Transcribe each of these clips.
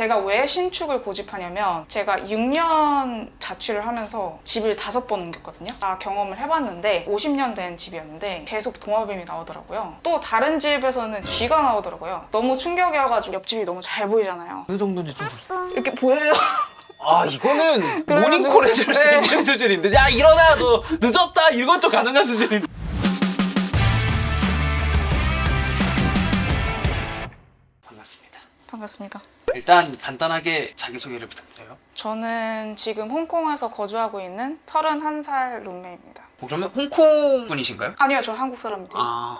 제가 왜 신축을 고집하냐면 제가 6년 자취를 하면서 집을 다섯 번 옮겼거든요. 다 경험을 해봤는데 50년 된 집이었는데 계속 동화뱀이 나오더라고요. 또 다른 집에서는 쥐가 나오더라고요. 너무 충격이어가지고 옆집이 너무 잘 보이잖아요. 어느 정도인지 좀 보세요. 이렇게 보여요? 아 이거는 그래가지고- 모닝콜 해줄 수 네. 있는 수준인데 야 일어나 너 늦었다 이건 좀 가능한 수준인데 반갑습니다. 일단 간단하게 자기소개를 부탁드려요 저는 지금 홍콩에서 거주하고 있는 31살 룸메입니다. 어, 그러면 홍콩 분이신가요? 아니요, 저 한국 사람인데 요. 아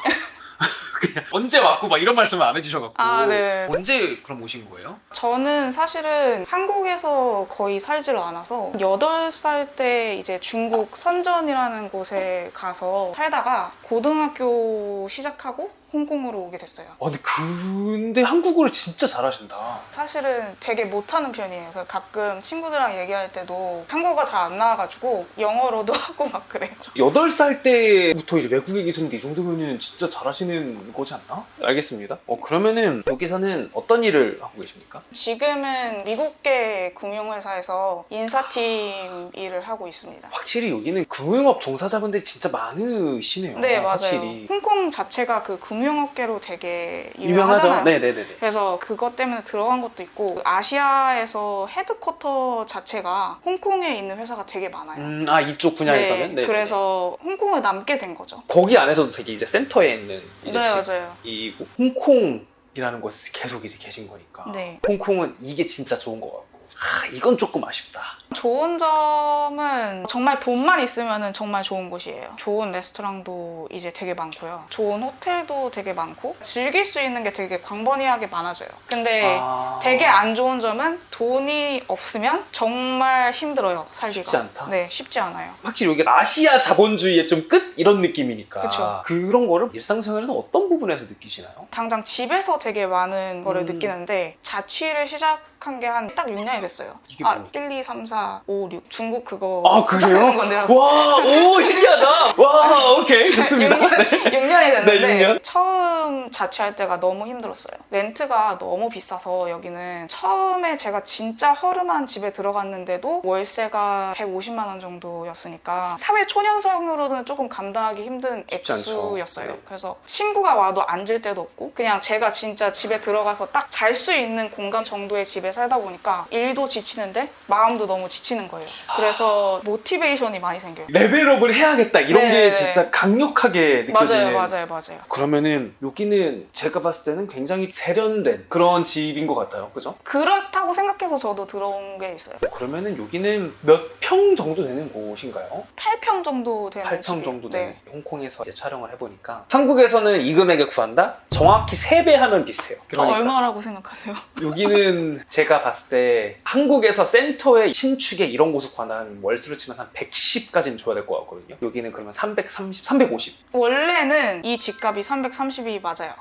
그냥 언제 왔고 막 이런 말씀을 안 해주셔갖고 아, 네. 언제 그럼 오신 거예요? 저는 사실은 한국에서 거의 살지를 않아서 8살 때 이제 중국 선전이라는 곳에 가서 살다가 고등학교 시작하고 홍콩으로 오게 됐어요. 아 근데 근데 한국어를 진짜 잘하신다 사실은 되게 못하는 편이에요. 그 가끔 친구들이랑 얘기할 때도 한국어가 잘 안 나와가지고 영어로도 하고 막 그래요. 8살 때부터 이제 외국에 계셨는데 이 정도면은 진짜 잘하시는 거지 않나? 알겠습니다. 어, 그러면은 여기서는 어떤 일을 하고 계십니까? 지금은 미국계 금융회사에서 인사팀 일을 하고 있습니다. 확실히 여기는 금융업 종사자분들이 진짜 많으시네요. 네, 맞아요. 확실히. 홍콩 자체가 그 금 융업계로 되게 유명하잖아요. 네네네. 그래서 그것 때문에 들어간 것도 있고 아시아에서 헤드쿼터 자체가 홍콩에 있는 회사가 되게 많아요. 음, 아 이쪽 분야에서는. 네. 그래서 홍콩을 남게 된 거죠. 거기 안에서도 되게 이제 센터에 있는 이제 네 시- 맞아요. 이 홍콩 이라는 곳에 계속 이제 계신 거니까. 네. 홍콩은 이게 진짜 좋은 것 같고. 아, 이건 조금 아쉽다. 좋은 점은 정말 돈만 있으면 정말 좋은 곳이에요. 좋은 레스토랑도 이제 되게 많고요. 좋은 호텔도 되게 많고 즐길 수 있는 게 되게 광범위하게 많아져요. 근데 아. 되게 안 좋은 점은 돈이 없으면 정말 힘들어요. 살기가. 쉽지 않다? 네, 쉽지 않아요. 확실히 여기 아시아 자본주의의 좀 끝 이런 느낌이니까 그쵸. 그런 거를 일상생활에서 어떤 부분에서 느끼시나요? 당장 집에서 되게 많은 거를 음. 느끼는데 자취를 시작 한 게 한 딱 6년이 됐어요. 이게 아, 뭐예요? 1, 2, 3, 4, 5, 6. 중국 그거 아? 세는 건데요. 와, 오 신기하다. 와, 오케이 좋습니다. 6년, 6년 이 됐는데 네, 6년. 처음 자취할 때가 너무 힘들었어요. 렌트가 너무 비싸서 여기는 처음에 제가 진짜 허름한 집에 들어갔는데도 월세가 150만 원 정도였으니까 사회 초년생으로는 조금 감당하기 힘든 쉽지 않죠. 액수였어요. 네. 그래서 친구가 와도 앉을 데도 없고 그냥 제가 진짜 집에 들어가서 딱 잘 수 있는 공간 정도의 집에 살다 보니까 일도 지치는데 마음도 너무 지치는 거예요. 그래서 모티베이션이 많이 생겨요. 레벨업을 해야겠다 이런 네, 게 네. 진짜 강력하게 느껴지는. 맞아요, 맞아요, 맞아요. 그러면은 여기는 제가 봤을 때는 굉장히 세련된 그런 집인 것 같아요. 그죠? 그렇다고 생각해서 저도 들어온 게 있어요. 그러면은 여기는 몇 평 정도 되는 곳인가요? 8평 정도 되는 8평 집이에요. 정도 네. 되는 홍콩에서 이제 촬영을 해보니까 한국에서는 이 금액에 구한다? 정확히 3배 하면 비슷해요. 어, 그러니까 얼마라고 생각하세요? 여기는 제가 봤을 때 한국에서 센터에 신축에 이런 곳을 구하면 월수로 치면 한 110까지는 줘야 될 것 같거든요. 여기는 그러면 330, 350. 원래는 이 집값이 330이 맞아요.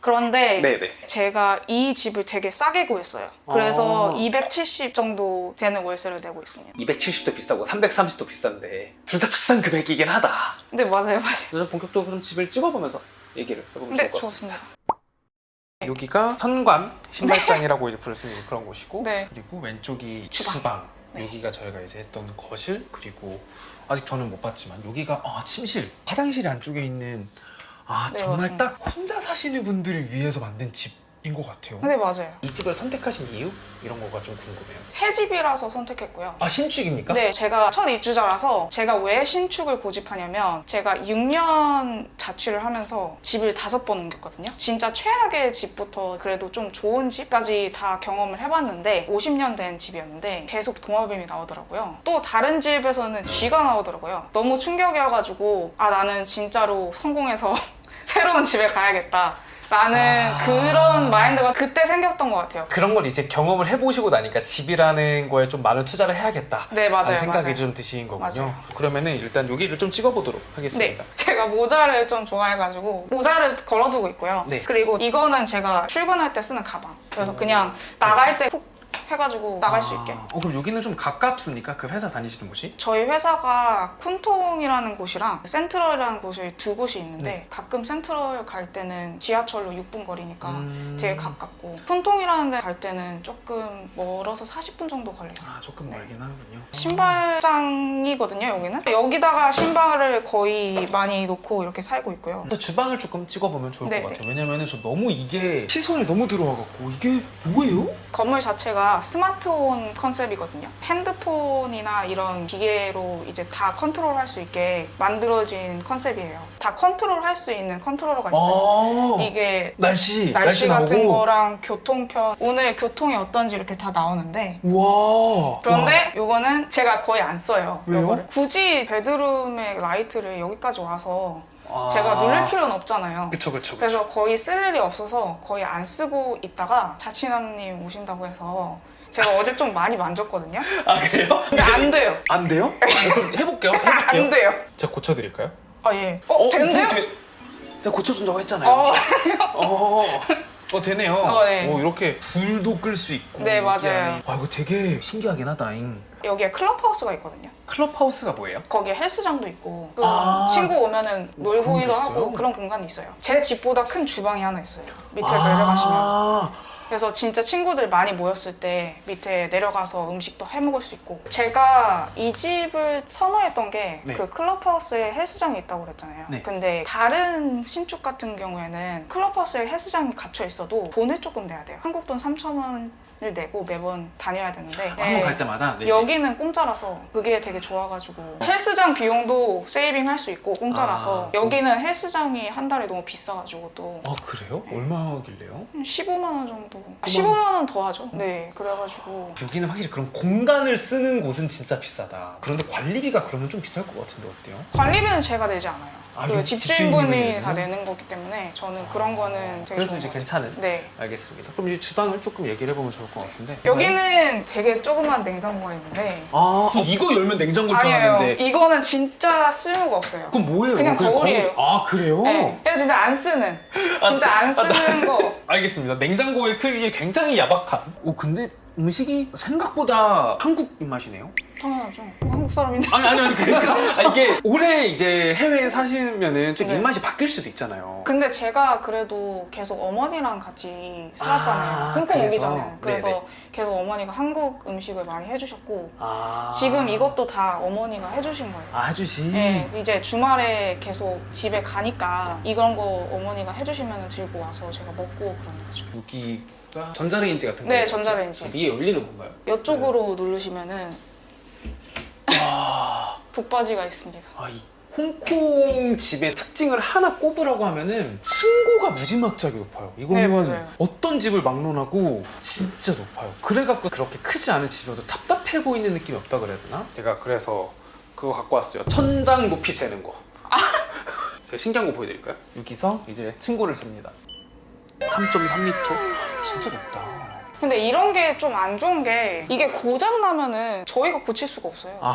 그런데 네네. 제가 이 집을 되게 싸게 구했어요. 그래서 아. 270 정도 되는 월세를 내고 있습니다. 270도 비싸고 330도 비싼데 둘 다 비싼 금액이긴 하다. 근데 맞아요, 맞아요. 그래서 본격적으로 좀 집을 찍어보면서 얘기를 해보면 네, 좋을 것 같습니다. 좋습니다. 여기가 현관 신발장이라고 이제 부를 수 있는 그런 곳이고 네. 그리고 왼쪽이 주방. 주방, 네. 여기가 저희가 이제 했던 거실 그리고 아직 저는 못 봤지만 여기가 아, 침실 화장실이 안쪽에 있는 아 네, 정말 맞습니다. 딱 혼자 사시는 분들을 위해서 만든 집 인것 같아요 네, 맞아요. 이 집을 선택하신 이유? 이런 거가 좀 궁금해요 새 집이라서 선택했고요. 아 신축입니까? 네, 제가 첫 입주자라서 제가 왜 신축을 고집하냐면 제가 6년 자취를 하면서 집을 다섯 번 옮겼거든요. 진짜 최악의 집부터 그래도 좀 좋은 집까지 다 경험을 해봤는데 50년 된 집이었는데 계속 동화뱀이 나오더라고요. 또 다른 집에서는 쥐가 나오더라고요. 너무 충격이어가지고 아 나는 진짜로 성공해서 새로운 집에 가야겠다. 라는 아. 그런 마인드가 그때 생겼던 것 같아요. 그런 걸 이제 경험을 해보시고 나니까 집이라는 거에 좀 많은 투자를 해야겠다 네, 맞아요. 라는 생각이 맞아요. 좀 드신 거군요 맞아요. 그러면은 일단 여기를 좀 찍어보도록 네, 하겠습니다 제가 모자를 좀 좋아해가지고 모자를 걸어두고 있고요. 네. 그리고 이거는 제가 출근할 때 쓰는 가방. 그래서 그냥 나갈 때 훅 해가지고 나갈 수 있게. 어, 그럼 여기는 좀 가깝습니까? 그 회사 다니시는 곳이? 저희 회사가 쿤통이라는 곳이랑 센트럴이라는 곳이 두 곳이 있는데 네. 가끔 센트럴 갈 때는 지하철로 6분 거리니까 음. 되게 가깝고 쿤통이라는 데 갈 때는 조금 멀어서 40분 정도 걸려요. 아, 조금 네. 멀긴 하군요. 신발장이거든요 여기는 여기다가 신발을 거의 많이 놓고 이렇게 살고 있고요 또 주방을 조금 찍어보면 좋을 네, 것 같아요. 왜냐면은 저 너무 이게 시선이 너무 들어와갖고 이게 뭐예요? 건물 자체가 스마트홈 컨셉이거든요 핸드폰이나 이런 기계로 이제 다 컨트롤할 수 있게 만들어진 컨셉이에요 다 컨트롤할 수 있는 컨트롤러가 있어요 아, 이게 날씨, 날씨 같은 나오고. 거랑 교통편 오늘 교통이 어떤지 이렇게 다 나오는데 와. 그런데 요거는 제가 거의 안 써요 왜요? 요거를. 굳이 베드룸의 라이트를 여기까지 와서 와. 제가 누를 필요는 없잖아요 아. 그쵸, 그쵸. 그쵸. 그래서 거의 쓸 일이 없어서 거의 안 쓰고 있다가 자취남님 오신다고 해서 제가 어제 좀 많이 만졌거든요. 아, 그래요? 근데 안 돼요. 안 돼요? 어, 그럼 해볼게요. 해볼게요. 안 돼요. 제가 고쳐드릴까요? 아 예. 어, 된대요? 돼. 내가 고쳐준다고 했잖아요. 어, 어, 어 되네요. 어, 네. 이렇게 불도 끌 수 있고. 네, 맞아요. 안에. 아 이거 되게 신기하긴 하다잉. 여기에 클럽하우스가 있거든요. 클럽하우스가 뭐예요? 거기에 헬스장도 있고 그 아, 친구 오면은 뭐 그런 게 놀고기도 있어요? 하고 그런 공간이 있어요. 제 집보다 큰 주방이 하나 있어요. 밑에 아. 내려가시면. 그래서 진짜 친구들 많이 모였을 때 밑에 내려가서 음식도 해 먹을 수 있고 제가 이 집을 선호했던 게 그 네. 클럽하우스에 헬스장이 있다고 그랬잖아요. 네. 근데 다른 신축 같은 경우에는 클럽하우스에 헬스장이 갇혀 있어도 돈을 조금 내야 돼요. 한국 돈 3천 원 을 내고 매번 다녀야 되는데 한 번 갈 때마다. 네. 여기는 공짜라서 그게 되게 좋아가지고 헬스장 비용도 세이빙 할 수 있고 공짜라서 아. 여기는 헬스장이 한 달에 너무 비싸가지고 또 아 그래요? 얼마길래요? 한 15만 원 정도. 15만 원 더 하죠. 네, 그래가지고 여기는 확실히 그런 공간을 쓰는 곳은 진짜 비싸다. 그런데 관리비가 그러면 좀 비쌀 것 같은데 어때요? 관리비는 제가 내지 않아요. 아, 그 이거 집주인분이 집주인분이 다 내는 거기 때문에 저는 그런 거는 되게 그래도 좋은 이제 것 같아요. 괜찮은. 네. 알겠습니다. 그럼 이제 주방을 조금 얘기를 해보면 좋을 것 같은데. 여기는 되게 조그만 냉장고가 있는데 아, 저 이거 열면 냉장고일 줄 아니에요. 알았는데. 이거는 진짜 쓸모가 없어요. 그럼 뭐예요? 그냥 거울이에요. 거울- 아 그래요? 네. 진짜 안 쓰는, 진짜 안 쓰는 거. 알겠습니다. 냉장고의 크기에 굉장히 야박한. 오 근데 음식이 생각보다 한국 입맛이네요. 당연하죠. 한국 사람인데. 아니 아니 아니 그러니까 아, 이게 오래 이제 해외에 사시면은 좀 네. 입맛이 바뀔 수도 있잖아요. 근데 제가 그래도 계속 어머니랑 같이 살았잖아요. 아, 홍콩 그래서? 오기 전에. 그래서 네네. 계속 어머니가 한국 음식을 많이 해주셨고 아 지금 이것도 다 어머니가 해주신 거예요. 아 해주시. 네, 이제 주말에 계속 집에 가니까 이런 거 어머니가 해주시면 들고 와서 제가 먹고 그러는 거죠. 여기가 전자레인지 같은 거. 네, 전자레인지. 위에 열리는 건가요? 이쪽으로 누르시면은 북바지가 있습니다. 아, 이 홍콩 집의 특징을 하나 꼽으라고 하면은 층고가 무지막지하게 높아요. 이거는 네, 맞아요. 어떤 집을 막론하고 진짜 높아요. 그래갖고 그렇게 크지 않은 집이어도 답답해 보이는 느낌이 없다 그래야 되나? 제가 그래서 그거 갖고 왔어요. 천장 높이 재는 거. 제가 신기한 거 보여드릴까요? 여기서 이제 층고를 잽니다. 3.3m? 진짜 높다. 근데 이런 게 좀 안 좋은 게 이게 고장 나면은 저희가 고칠 수가 없어요. 아.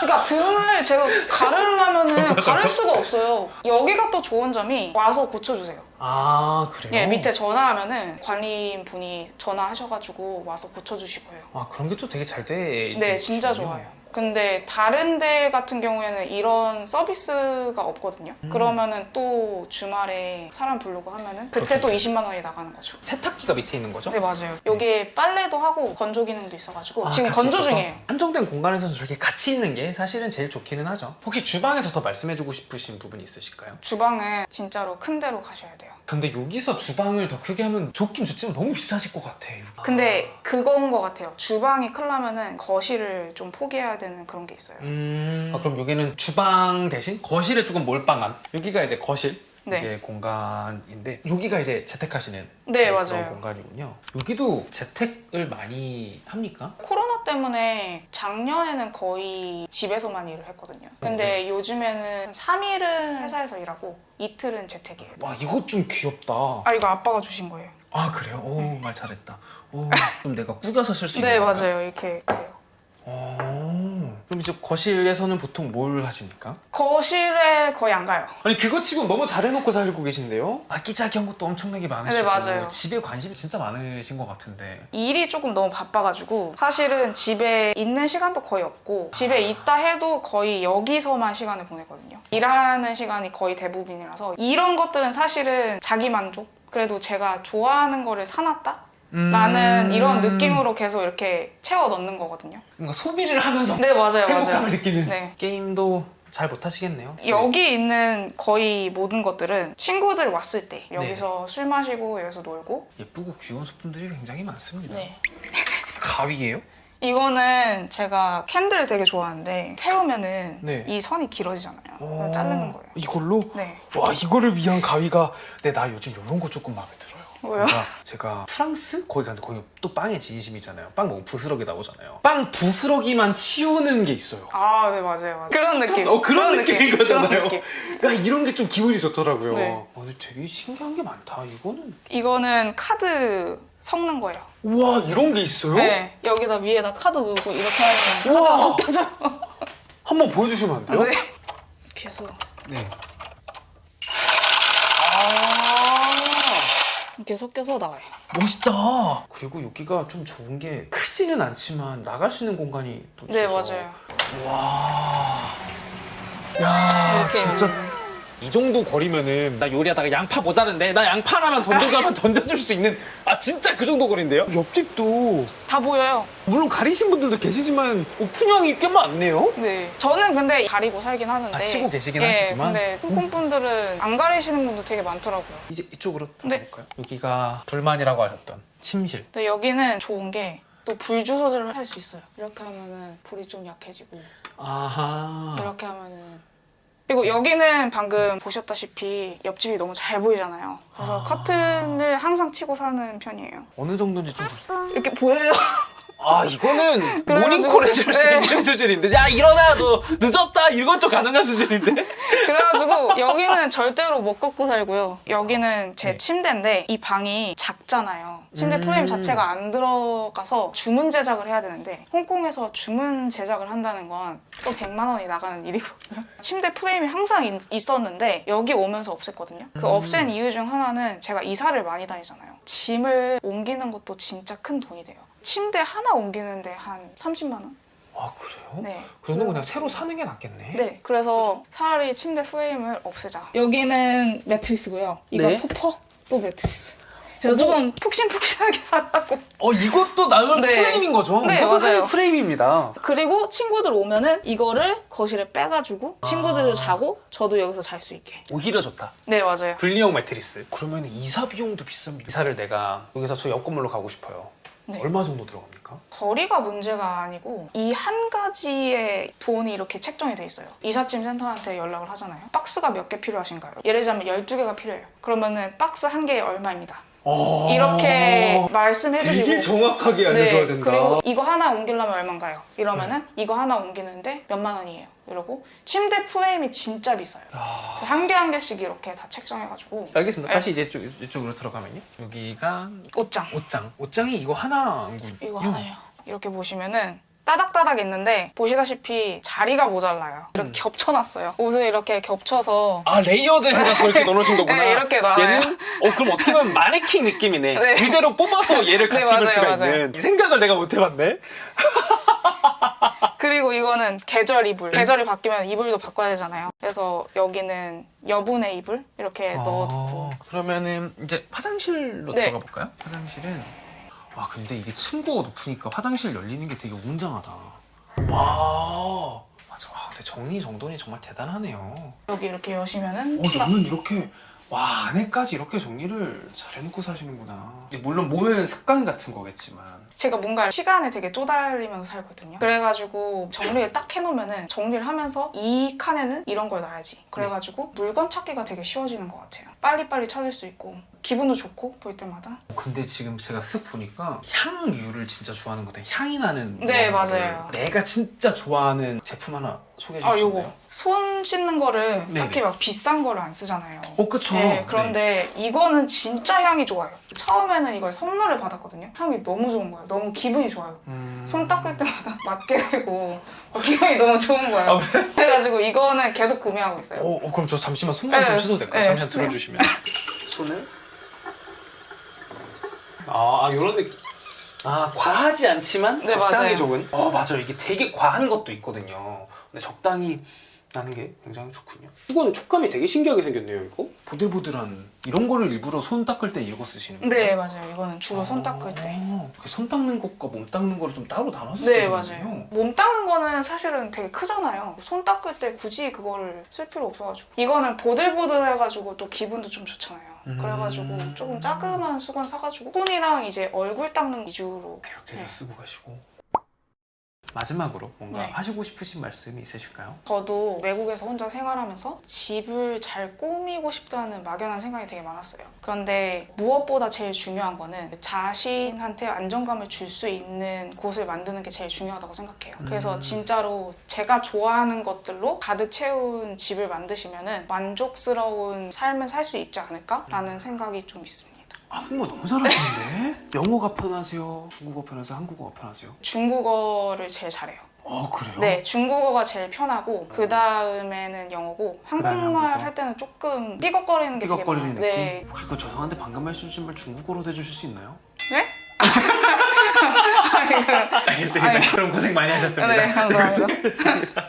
그러니까 등을 제가 가르려면은 가를 수가 없어요. 여기가 또 좋은 점이 와서 고쳐주세요. 아 그래요? 예, 밑에 전화하면은 관리인 분이 전화하셔가지고 와서 고쳐주시고요. 아 그런 게 또 되게 잘 돼 네, 진짜 좋아요. 근데 다른 데 같은 경우에는 이런 서비스가 없거든요. 음. 그러면은 또 주말에 사람 부르고 하면은 그때 또 20만 원이 나가는 거죠. 세탁기가 밑에 있는 거죠? 네 맞아요. 여기에 빨래도 하고 건조 기능도 있어가지고 아, 지금 같이 건조 있어서? 중이에요. 한정된 공간에서 저렇게 같이 있는 게 사실은 제일 좋기는 하죠. 혹시 주방에서 더 말씀해주고 싶으신 부분이 있으실까요? 주방은 진짜로 큰 데로 가셔야 돼요. 근데 여기서 주방을 더 크게 하면 좋긴 좋지만 너무 비싸질 것 같아. 근데 그건 것 같아요. 주방이 크려면은 거실을 좀 포기해야 되는 그런 게 있어요. 음... 아, 그럼 여기는 주방 대신 거실에 조금 몰빵한 여기가 이제 거실 네. 이제 공간인데 여기가 이제 재택하시는 네, 그런 맞아요. 공간이군요. 여기도 재택을 많이 합니까? 코로나 때문에 작년에는 거의 집에서만 일을 했거든요. 근데 네. 요즘에는 3일은 회사에서 일하고 이틀은 재택이에요. 와 이거 좀 귀엽다. 아 이거 아빠가 주신 거예요. 아 그래요? 오 말 잘했다. 오, 그럼 내가 꾸겨서 쓸 수 있는 네 건가요? 맞아요. 이렇게 돼요. 어, 그럼 이제 거실에서는 보통 뭘 하십니까? 거실에 거의 안 가요. 아니 그거 치고 너무 잘해놓고 살고 계신데요? 아기자기한 것도 엄청나게 많으시고 네, 맞아요. 집에 관심이 진짜 많으신 것 같은데 일이 조금 너무 바빠가지고 사실은 집에 있는 시간도 거의 없고 집에 있다 해도 거의 여기서만 시간을 보내거든요. 일하는 시간이 거의 대부분이라서 이런 것들은 사실은 자기 만족. 그래도 제가 좋아하는 거를 사놨다? 라는 음. 이런 느낌으로 계속 이렇게 채워 넣는 거거든요. 뭔가 소비를 하면서 네, 맞아요, 행복감을 맞아요. 느끼는 네. 게임도 잘 못하시겠네요 여기 있는 거의 모든 것들은 친구들 왔을 때 여기서 술 마시고 여기서 놀고 예쁘고 귀여운 소품들이 굉장히 많습니다 네. 가위예요? 이거는 제가 캔들을 되게 좋아하는데 태우면은 네. 이 선이 길어지잖아요. 어, 그래서 자르는 거예요. 이걸로? 네. 와 이거를 위한 가위가 네나 요즘 이런 거 조금 마음에 들어 뭔가 제가 프랑스 거기 갔는데 거기 또 빵의 진심이잖아요 빵 먹으면 부스러기 나오잖아요 빵 부스러기만 치우는 게 있어요 아, 네, 맞아요, 맞아요. 그런 느낌. 어 그런, 느낌인 거잖아요 그런 느낌. 야 이런 게 좀 기분이 좋더라고요 네. 어, 근데 되게 신기한 게 많다 이거는 이거는 카드 섞는 거예요. 우와 이런 게 있어요? 네. 여기다 위에다 카드 놓고 이렇게 하면 우와. 카드가 섞여져요. 한번 보여주시면 안 돼요? 네. 이렇게 해서 네. 이렇게 섞여서 나와요. 멋있다. 그리고 여기가 좀 좋은 게 크지는 않지만 나갈 수 있는 공간이 또 네, 있어서. 맞아요. 와. 야, 이렇게. 진짜 이 정도 거리면은 나 요리하다가 양파 모자른데 나 양파 하나만 던져가면 던져줄 수 있는 아 진짜 그 정도 거리인데요? 옆집도 다 보여요. 물론 가리신 분들도 계시지만 오픈형이 꽤 많네요. 네. 저는 근데 가리고 살긴 하는데. 아, 치고 계시긴 네, 하시지만. 근데 홍콩 분들은 안 가리시는 분도 되게 많더라고요. 이제 이쪽으로 네. 가볼까요? 여기가 불만이라고 하셨던 침실. 근데 여기는 좋은 게 또 불주 조절을 할수 있어요. 이렇게 하면은 불이 좀 약해지고 아하. 이렇게 하면은 그리고 여기는 방금 보셨다시피 옆집이 너무 잘 보이잖아요. 그래서 아. 커튼을 항상 치고 사는 편이에요. 어느 정도인지 좀. 이렇게 보여요. 아 이거는 그래가지고- 모닝콜 해줄 수 네. 있는 수준인데 야 일어나 너 늦었다 이건 좀 가능한 수준인데 그래가지고 여기는 절대로 못 걷고 살고요. 여기는 제 네. 침대인데 이 방이 작잖아요. 침대 음. 프레임 자체가 안 들어가서 주문 제작을 해야 되는데 홍콩에서 주문 제작을 한다는 건 또 100만 원이 나가는 일이거든요. 침대 프레임이 항상 있- 있었는데 여기 오면서 없앴거든요. 그 음. 없앤 이유 중 하나는 제가 이사를 많이 다니잖아요. 짐을 옮기는 것도 진짜 큰 돈이 돼요. 침대 하나 옮기는데 한 30만 원? 아 그래요? 네. 그러면 그냥 새로 사는 게 낫겠네 네, 그래서 차라리 침대 프레임을 없애자. 여기는 매트리스고요. 이거 네. 토퍼, 또 매트리스. 그래서 조금 푹신푹신하게 살라고. 어 이것도 나름 네. 프레임인 거죠? 네, 이것도 사실 맞아요. 프레임입니다 그리고 친구들 오면은 이거를 거실에 빼가지고 친구들 아. 자고 저도 여기서 잘 수 있게. 오히려 좋다 네, 맞아요. 분리형 매트리스 그러면 이사 비용도 비쌉니다 이사를 내가 여기서 저 옆 건물로 가고 싶어요 네. 얼마 정도 들어갑니까? 거리가 문제가 아니고 이 한 가지의 돈이 이렇게 책정이 돼 있어요. 이삿짐 센터한테 연락을 하잖아요. 박스가 몇 개 필요하신가요? 예를 들자면 12개가 필요해요. 그러면은 박스 한 개에 얼마입니다. 아~ 이렇게 말씀해 주시고 되게 정확하게 알려줘야 된다 그리고 이거 하나 옮기려면 얼마인가요? 이러면은 이거 하나 옮기는데 몇만 원이에요. 이러고 침대 프레임이 진짜 비싸요. 야. 그래서 한 개 한 개씩 이렇게 다 책정해가지고 알겠습니다 네. 다시 이제 이쪽, 이쪽으로 들어가면요 여기가 옷장 옷장 옷장이 이거 하나 이거 하나예요. 이렇게 보시면은 따닥따닥 있는데 보시다시피 자리가 모자라요. 이렇게 음. 겹쳐놨어요. 옷을 이렇게 겹쳐서 아 레이어드 해서 이렇게 넣어놓으신 거구나. 네, 이렇게 놔요. 얘는 어 그럼 어떻게 보면 마네킹 느낌이네. 네. 그대로 뽑아서 얘를 네, 같이 입을 맞아요, 수가 맞아요. 있는. 이 생각을 내가 못 해봤네. 그리고 이거는 계절 이불. 계절이 바뀌면 이불도 바꿔야 되잖아요. 그래서 여기는 여분의 이불 이렇게 넣어두고 아, 그러면은 이제 화장실로 네. 들어가 볼까요? 화장실은 와 근데 이게 층고가 높으니까 화장실 열리는 게 되게 웅장하다. 와 맞아. 와 근데 정리 정돈이 정말 대단하네요. 여기 이렇게 여시면은 어, 너는 이렇게 와 안에까지 이렇게 정리를 잘 해놓고 사시는구나. 이제 물론 몸의 습관 같은 거겠지만 제가 뭔가 시간에 되게 쪼달리면서 살거든요. 그래가지고 정리를 딱 해놓으면은 정리를 하면서 이 칸에는 이런 걸 놔야지. 그래가지고 물건 찾기가 되게 쉬워지는 것 같아요. 빨리빨리 찾을 수 있고 기분도 좋고 볼 때마다. 근데 지금 제가 쓱 보니까 향유를 진짜 좋아하는 것 같아요. 향이 나는 네, 맞아요. 내가 진짜 좋아하는 제품 하나 소개해 아 주시면 요거? 손 씻는 거를 네네. 딱히 막 비싼 거를 안 쓰잖아요. 어 그쵸. 네, 그런데 이거는 진짜 향이 좋아요. 처음에는 이걸 선물을 받았거든요. 향이 너무 좋은 거예요. 너무 기분이 좋아요. 음... 손 닦을 때마다 맞게 되고 어, 기분이 너무 좋은 거예요. 아, 그래가지고 이거는 계속 구매하고 있어요. 어, 어, 그럼 저 잠시만 손만 좀 네, 씻어도 될까요? 네, 잠시만. 들어주시면. 손을. 아, 이런 느낌. 아, 과하지 않지만 네, 적당히 맞아요. 적은. 어, 맞아요. 이게 되게 과한 것도 있거든요. 근데 적당히 나는 게 굉장히 좋군요. 이거는 촉감이 되게 신기하게 생겼네요, 이거. 보들보들한 이런 거를 일부러 손 닦을 때 이거 쓰시는 거예요? 네 맞아요. 이거는 주로 손 닦을 때. 아, 그손 닦는 것과 몸 닦는 거를 좀 따로 나눠서 네 쓰시는군요. 맞아요. 몸 닦는 거는 사실은 되게 크잖아요. 손 닦을 때 굳이 그거를 쓸 필요 없어가지고 이거는 보들보들해가지고 또 기분도 좀 좋잖아요. 음. 그래가지고 조금 자그마한 수건 사가지고 손이랑 이제 얼굴 닦는 위주로 이렇게 네. 해서 쓰고 가시고. 마지막으로 뭔가 네. 하시고 싶으신 말씀이 있으실까요? 저도 외국에서 혼자 생활하면서 집을 잘 꾸미고 싶다는 막연한 생각이 되게 많았어요. 그런데 무엇보다 제일 중요한 거는 자신한테 안정감을 줄 수 있는 곳을 만드는 게 제일 중요하다고 생각해요. 그래서 음. 진짜로 제가 좋아하는 것들로 가득 채운 집을 만드시면 만족스러운 삶을 살 수 있지 않을까라는 생각이 좀 있습니다. 한국말 너무 잘하시는데? 영어가 편하세요? 중국어 편하세요? 한국어가 편하세요? 중국어를 제일 잘해요. 어 그래요? 네, 중국어가 제일 편하고 그 다음에는 영어고 그다음에 한국말 한국어? 할 때는 조금 삐걱거리는 게 되게 삐걱거리는 많아요. 느낌? 네. 혹시 그 죄송한데 방금 말씀주신 말 중국어로 해주실 수 있나요? 네? 알겠습니다. 아니. 그럼 고생 많이 하셨습니다. 네, 감사합니다.